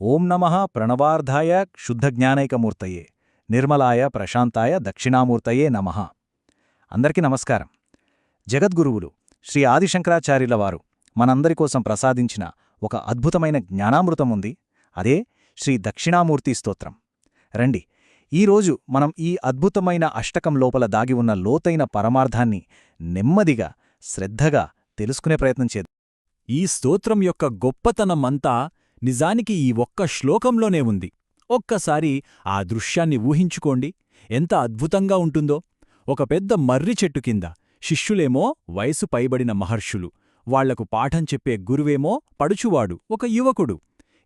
ఓం నమ ప్రణవార్ధాయ శుద్ధజ్ఞానైకమూర్తయే నిర్మలాయ ప్రశాంతాయ దక్షిణామూర్తయే నమ. అందరికీ నమస్కారం. జగద్గురువులు శ్రీ ఆదిశంకరాచార్యుల వారు మనందరి కోసం ప్రసాదించిన ఒక అద్భుతమైన జ్ఞానామృతం ఉంది. అదే శ్రీ దక్షిణామూర్తి స్తోత్రం. రండి ఈరోజు మనం ఈ అద్భుతమైన అష్టకం లోపల దాగి ఉన్న లోతైన పరమార్థాన్ని నెమ్మదిగా శ్రద్ధగా తెలుసుకునే ప్రయత్నం చేద్దాం. ఈ స్తోత్రం యొక్క గొప్పతనమంతా నిజానికి ఈ ఒక్క శ్లోకంలోనే ఉంది. ఒక్కసారి ఆ దృశ్యాన్ని ఊహించుకోండి. ఎంత అద్భుతంగా ఉంటుందో. ఒక పెద్ద మర్రి చెట్టు కింద శిష్యులేమో వయసు పైబడిన మహర్షులు. వాళ్ళకు పాఠం చెప్పే గురువేమో పడుచువాడు ఒక యువకుడు.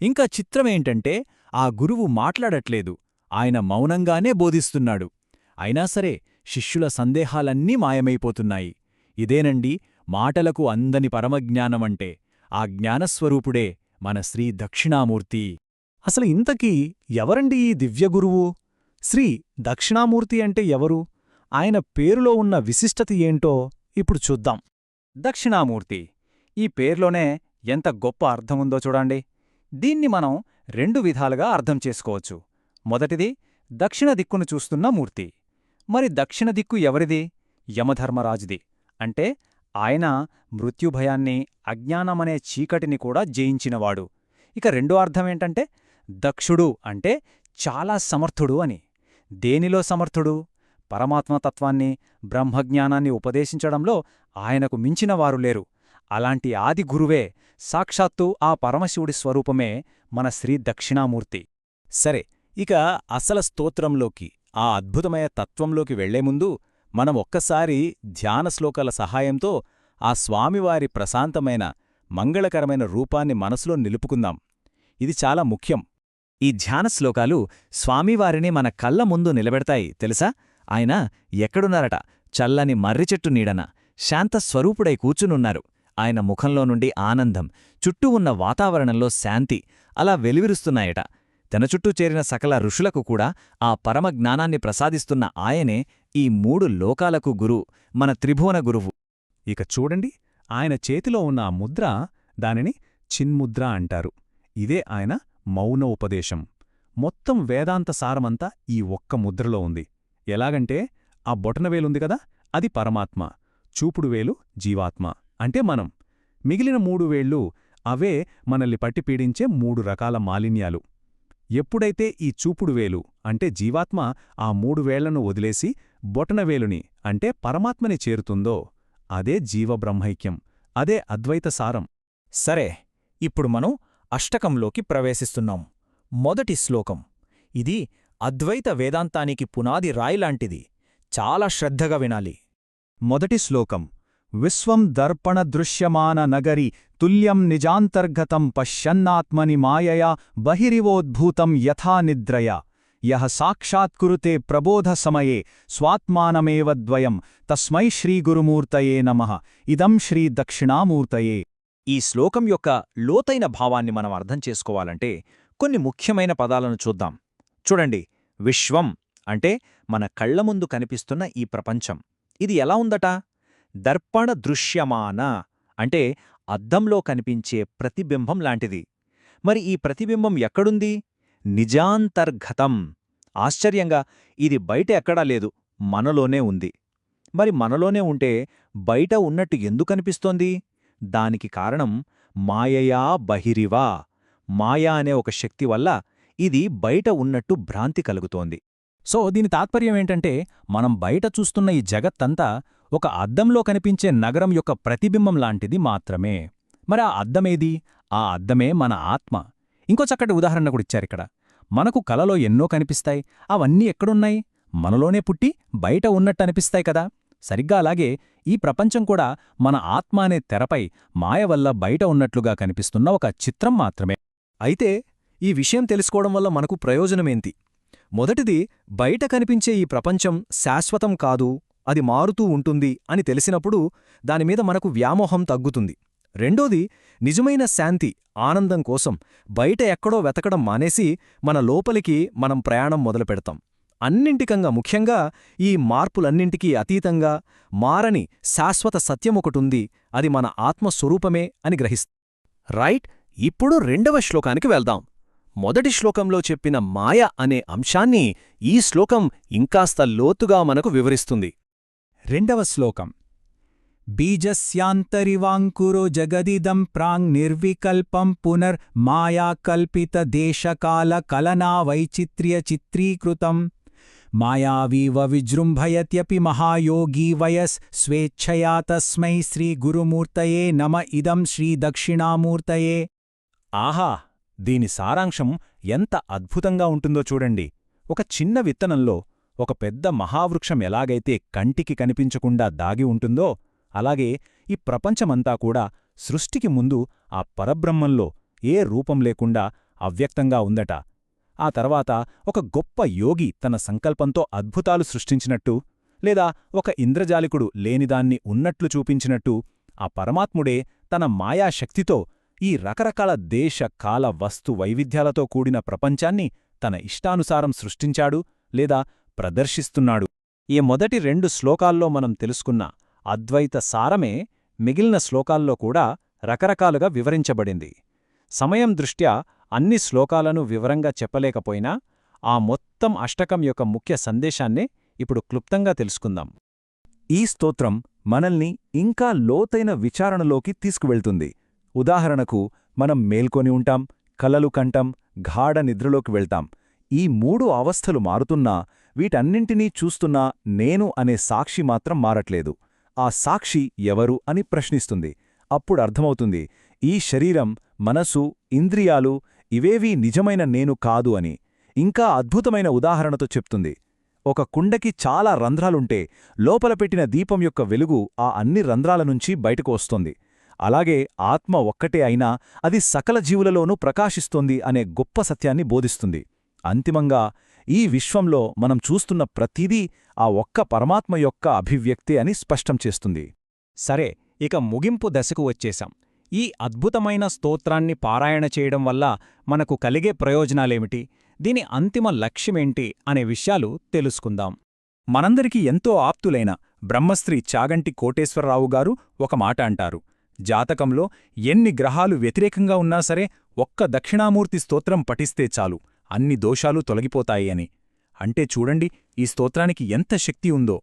ఇంకా చిత్రమేంటంటే ఆ గురువు మాట్లాడట్లేదు. ఆయన మౌనంగానే బోధిస్తున్నాడు. అయినా సరే శిష్యుల సందేహాలన్నీ మాయమైపోతున్నాయి. ఇదేనండి మాటలకు అందని పరమజ్ఞానమంటే. ఆ జ్ఞానస్వరూపుడే మన శ్రీ దక్షిణామూర్తి. అసలు ఇంతకీ ఎవరండి ఈ దివ్యగురువు శ్రీ దక్షిణామూర్తి అంటే ఎవరు? ఆయన పేరులో ఉన్న విశిష్టత ఏంటో ఇప్పుడు చూద్దాం. దక్షిణామూర్తి ఈ పేర్లోనే ఎంత గొప్ప అర్థముందో చూడండి. దీన్ని మనం రెండు విధాలుగా అర్థం చేసుకోవచ్చు. మొదటిది దక్షిణ దిక్కును చూస్తున్న మూర్తి. మరి దక్షిణ దిక్కు ఎవరిది? యమధర్మరాజుది. అంటే ఆయన మృత్యుభయాన్ని అజ్ఞానమనే చీకటిని కూడా జయించినవాడు. ఇక రెండో అర్థమేంటంటే దక్షుడు అంటే చాలా సమర్థుడు అని. దేనిలో సమర్థుడు? పరమాత్మతత్వాన్ని బ్రహ్మజ్ఞానాన్ని ఉపదేశించడంలో ఆయనకు మించినవారు లేరు. అలాంటి ఆది గురువే సాక్షాత్తు ఆ పరమశివుడి స్వరూపమే మన శ్రీ దక్షిణామూర్తి. సరే ఇక అసల స్తోత్రంలోకి ఆ అద్భుతమైన తత్వంలోకి వెళ్ళే ముందు మనం ఒక్కసారి ధ్యాన శ్లోకాల సహాయంతో ఆ స్వామివారి ప్రశాంతమైన మంగళకరమైన రూపాన్ని మనసులో నిలుపుకుందాం. ఇది చాలా ముఖ్యం. ఈ ధ్యాన శ్లోకాలు స్వామివారిని మన కళ్ళ ముందు నిలబెడతాయి తెలుసా? ఆయన ఎక్కడున్నారట? చల్లని మర్రిచెట్టు నీడన శాంతస్వరూపుడై కూర్చునున్నారు. ఆయన ముఖంలో నుండి ఆనందం చుట్టూ ఉన్న వాతావరణంలో శాంతి అలా వెలువిరుస్తున్నాయట. తన చుట్టూ చేరిన సకల ఋషులకు కూడా ఆ పరమజ్ఞానాన్ని ప్రసాదిస్తున్న ఆయనే ఈ మూడు లోకాలకు గురు మన త్రిభువన గురువు. ఇక చూడండి ఆయన చేతిలో ఉన్న ఆ ముద్ర దానిని చిన్ముద్ర అంటారు. ఇదే ఆయన మౌన ఉపదేశం మొత్తం వేదాంత సారమంతా ఈ ఒక్క ముద్రలో ఉంది. ఎలాగంటే ఆ బొటనవేలుంది కదా అది పరమాత్మ. చూపుడు వేలు జీవాత్మ. అంటే మనం. మిగిలిన మూడు వేళ్ళు అవే మనల్ని పట్టి పీడించే మూడు రకాల మాలిన్యాలు. ఎప్పుడైతే ఈ చూపుడు వేలు అంటే జీవాత్మ ఆ మూడు వేళ్ళను వదిలేసి బొటనవేలుని అంటే పరమాత్మని చేరుతుందో అదే జీవబ్రహ్మైక్యం అదే అద్వైత సారం. సరే ఇప్పుడు మనం అష్టకంలోకి ప్రవేశిస్తున్నాం. మొదటి శ్లోకం. ఇది అద్వైత వేదాంతానికి పునాది రాయిలాంటిది. చాలా శ్రద్ధగా వినాలి. మొదటి శ్లోకం. విశ్వం దర్పణ దృశ్యమాన నగరి తుల్యం నిజాంతర్గతం పశ్యన్నాత్మని మాయయా బహిరివోద్భూతం యథానిద్రయ యహ సాక్షాత్కురుతే ప్రబోధ సమయే స్వాత్మానమేవ ద్వయం తస్మై శ్రీగురుమూర్తయే నమ. ఇదం శ్రీ దక్షిణామూర్తయే. ఈ శ్లోకం యొక్క లోతైన భావాన్ని మనం అర్థం చేసుకోవాలంటే కొన్ని ముఖ్యమైన పదాలను చూద్దాం. చూడండి. విశ్వం అంటే మన కళ్ళ ముందు కనిపిస్తున్న ఈ ప్రపంచం. ఇది ఎలా ఉందట? దర్పణ దృశ్యమాన అంటే అద్దంలో కనిపించే ప్రతిబింబం లాంటిది. మరి ఈ ప్రతిబింబం ఎక్కడుంది? నిజాంతర్గతం ఆశ్చర్యంగా ఇది బయట ఎక్కడా లేదు మనలోనే ఉంది. మరి మనలోనే ఉంటే బయట ఉన్నట్టు ఎందుకనిపిస్తోంది దానికి కారణం మాయయా బహిరివా. మాయా అనే ఒక శక్తి వల్ల ఇది బయట ఉన్నట్టు భ్రాంతి కలుగుతోంది. సో దీని తాత్పర్యమేంటంటే మనం బయట చూస్తున్న ఈ జగత్తంతా ఒక అద్దంలో కనిపించే నగరం యొక్క ప్రతిబింబం లాంటిది మాత్రమే. మరి ఆ అద్దమేది? ఆ అద్దమే మన ఆత్మ. ఇంకో చక్కటి ఉదాహరణ కూడా ఇచ్చారిక్కడ మనకు కలలో ఎన్నో కనిపిస్తాయి. అవన్నీ ఎక్కడున్నాయి? మనలోనే పుట్టి బయట ఉన్నట్టనిపిస్తాయి కదా. సరిగ్గా అలాగే ఈ ప్రపంచం కూడా మన ఆత్మ అనే తెరపై మాయ వల్ల బయట ఉన్నట్లుగా కనిపిస్తున్న ఒక చిత్రం మాత్రమే. అయితే ఈ విషయం తెలుసుకోవడం వల్ల మనకు ప్రయోజనమేంటి? మొదటిది బయట కనిపించే ఈ ప్రపంచం శాశ్వతం కాదు అది మారుతూ ఉంటుంది అని తెలిసినప్పుడు దానిమీద మనకు వ్యామోహం తగ్గుతుంది. రెండోది నిజమైన శాంతి ఆనందం కోసం బయట ఎక్కడో వెతకడం మానేసి మన లోపలికి మనం ప్రయాణం మొదలుపెడతాం. అన్నింటికంగా ముఖ్యంగా ఈ మార్పులన్నింటికీ అతీతంగా మారని శాశ్వత సత్యమొకటుంది అది మన ఆత్మస్వరూపమే అని గ్రహిస్తాం రైట్ ఇప్పుడు రెండవ శ్లోకానికి వెళ్దాం. మొదటి శ్లోకంలో చెప్పిన మాయ అనే అంశాన్ని ఈ శ్లోకం ఇంకాస్త లోతుగా మనకు వివరిస్తుంది. రెండవ శ్లోకం బీజస్యాంతరివాంకురో జగదిదం ప్రాంగ్ నిర్వికల్పం పునర్ మాయాకల్పితదేశకాల కలనా వైచిత్ర్య చిత్రీకృతం. మాయావీవ విజృంభయత్యపి మహాయోగీ వయస్ స్వేచ్ఛయా తస్మై శ్రీగురుమూర్తయే నమ ఇదం శ్రీదక్షిణామూర్తయే ఆహా దీని సారాంశం ఎంత అద్భుతంగా ఉంటుందో చూడండి. ఒక చిన్న విత్తనంలో ఒక పెద్ద మహావృక్షం ఎలాగైతే కంటికి కనిపించకుండా దాగి ఉంటుందో అలాగే ఈ ప్రపంచమంతా కూడా సృష్టికి ముందు ఆ పరబ్రహ్మంలో ఏ రూపం లేకుండా అవ్యక్తంగా ఉందట. ఆ తర్వాత ఒక గొప్ప యోగి తన సంకల్పంతో అద్భుతాలు సృష్టించినట్టు లేదా ఒక ఇంద్రజాలికుడు లేనిదాన్ని ఉన్నట్లు చూపించినట్టు ఆ పరమాత్ముడే తన మాయాశక్తితో ఈ రకరకాల దేశ కాల వస్తు వైవిధ్యాలతో కూడిన ప్రపంచాన్ని తన ఇష్టానుసారం సృష్టించాడు లేదా ప్రదర్శిస్తున్నాడు. ఈ మొదటి రెండు శ్లోకాల్లో మనం తెలుసుకున్న అద్వైత సారమే మిగిలిన శ్లోకాల్లో కూడా రకరకాలుగా వివరించబడింది. సమయం దృష్ట్యా అన్ని శ్లోకాలను వివరంగా చెప్పలేకపోయినా ఆ మొత్తం అష్టకం యొక్క ముఖ్య సందేశాన్నే ఇప్పుడు క్లుప్తంగా తెలుసుకుందాం. ఈ స్తోత్రం మనల్ని ఇంకా లోతైన విచారణలోకి తీసుకువెళ్తుంది. ఉదాహరణకు మనం మేల్కొని ఉంటాం కలలు కంటం గాఢ నిద్రలోకి వెళ్తాం. ఈ మూడు అవస్థలు మారుతున్నా వీటన్నింటినీ చూస్తున్నా నేను అనే సాక్షి మాత్రం మారట్లేదు. ఆ సాక్షి ఎవరు అని ప్రశ్నిస్తుంది. అప్పుడు అర్థమవుతుంది ఈ శరీరం మనసు ఇంద్రియాలు ఇవేవీ నిజమైన నేను కాదు అని. ఇంకా అద్భుతమైన ఉదాహరణతో చెప్తుంది. ఒక కుండకి చాలా రంధ్రాలుంటే లోపల పెట్టిన దీపం యొక్క వెలుగు ఆ అన్ని రంధ్రాల నుంచి బయటకు వస్తోంది. అలాగే ఆత్మ ఒక్కటే అయినా అది సకల జీవులలోనూ ప్రకాశిస్తోంది అనే గొప్ప సత్యాన్ని బోధిస్తుంది. అంతిమంగా ఈ విశ్వంలో మనం చూస్తున్న ప్రతిదీ ఆ ఒక్క పరమాత్మ యొక్క అభివ్యక్తే అని స్పష్టం చేస్తుంది. సరే ఇక ముగింపు దశకు వచ్చేశాం. ఈ అద్భుతమైన స్తోత్రాన్ని పారాయణ చేయడం వల్ల మనకు కలిగే ప్రయోజనాలేమిటి? దీని అంతిమ లక్ష్యమేంటి? అనే విషయాలు తెలుసుకుందాం. మనందరికీ ఎంతో ఆప్తులైన బ్రహ్మశ్రీ చాగంటి కోటేశ్వరరావు గారు ఒక మాట అంటారు. జాతకంలో ఎన్ని గ్రహాలు వ్యతిరేకంగా ఉన్నా సరే ఒక్క దక్షిణామూర్తి స్తోత్రం పఠిస్తే చాలు. అన్ని దోషాలు తొలగిపోతాయి అని. అంటే చూడండి ఈ స్తోత్రానికి ఎంత శక్తి ఉందో.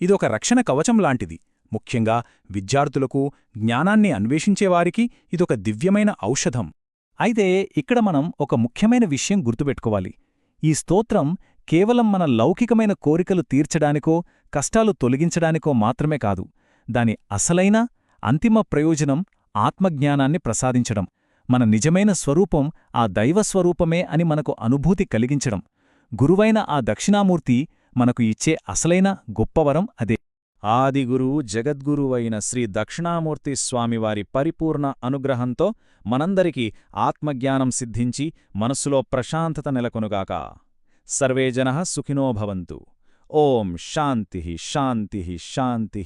ఇదొక రక్షణ కవచం లాంటిది. ముఖ్యంగా విద్యార్థులకు జ్ఞానాన్ని అన్వేషించేవారికి ఇదొక దివ్యమైన ఔషధం. అయితే ఇక్కడ మనం ఒక ముఖ్యమైన విషయం గుర్తుపెట్టుకోవాలి. ఈ స్తోత్రం కేవలం మన లౌకికమైన కోరికలు తీర్చడానికో కష్టాలు తొలగించడానికో మాత్రమే కాదు. దాని అసలైన అంతిమ ప్రయోజనం ఆత్మజ్ఞానాన్ని ప్రసాదించడం. మన నిజమైన స్వరూపం ఆ దైవస్వరూపమే అని మనకు అనుభూతి కలిగించడం. గురువైన ఆ దక్షిణామూర్తి మనకు ఇచ్చే అసలైన గొప్పవరం అదే. ఆదిగురువు జగద్గురువైన శ్రీ దక్షిణామూర్తి స్వామివారి పరిపూర్ణ అనుగ్రహంతో మనందరికీ ఆత్మజ్ఞానం సిద్ధించి మనస్సులో ప్రశాంతత నెలకొనుగాక. సర్వే సుఖినోభవంతు సుఖినో భవంతు. ఓం శాంతి శాంతి శాంతి.